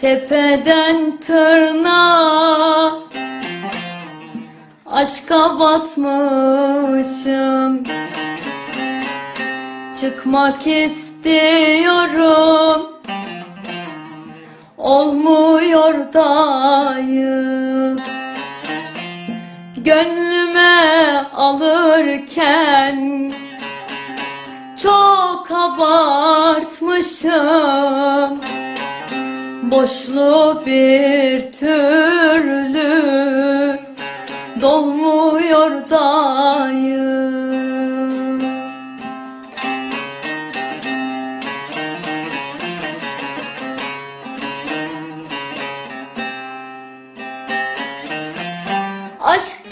Tepeden tırnağa Aşka batmışım. Çıkmak istiyorum Olmuyor dayı Gönlüme alırken Çok abartmışım Boşluğu bir türlü dolmuyor dayı. Aşkta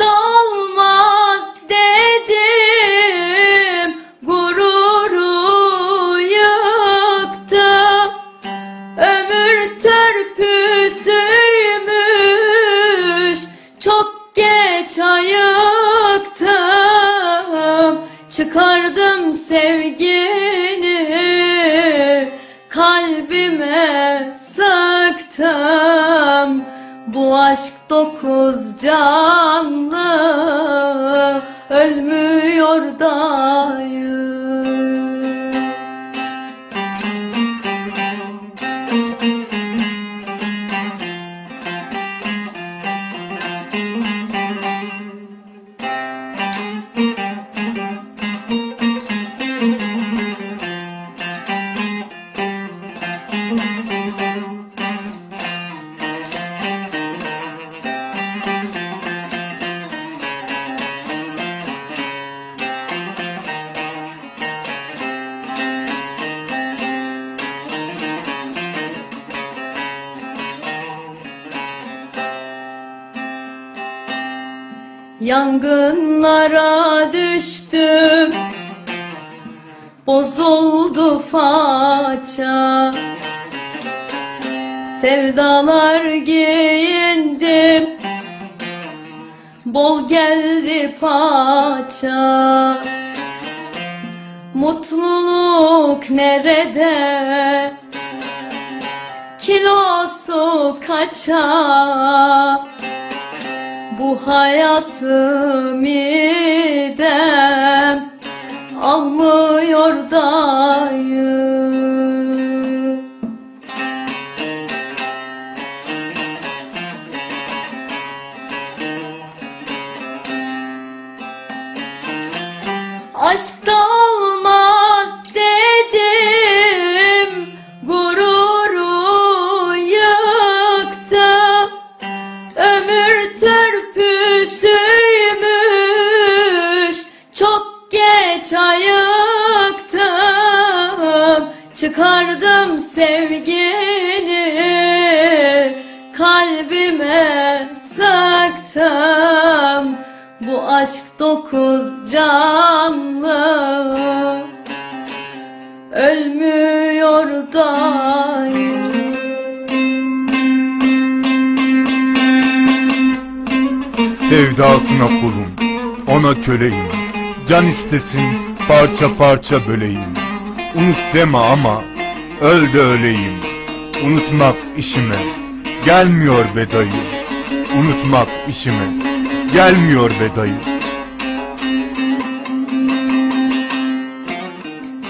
aşk dokuz canlı. Ölmüyor Yangınlara düştüm. Bozuldu faça. Sevdalar giyindim. Bol geldi paça Mutluluk nerede? Kilosu kaça bu hayatım idem almıyor dayı. Aşkta olmaz dedim gururu yıktım Ömür törpüsüymüş Çok geç ayıktım Çıkardım sevgini. Kalbime sıktım Bu aşk dokuz canlı. Ölmüyor dayı Sevdasına kulum, ona köleyim. Can istesin, parça parça böleyim. Unut deme ama, öl de öleyim. Unutmak işime, gelmiyor be dayı. Unutmak işime, gelmiyor be dayı.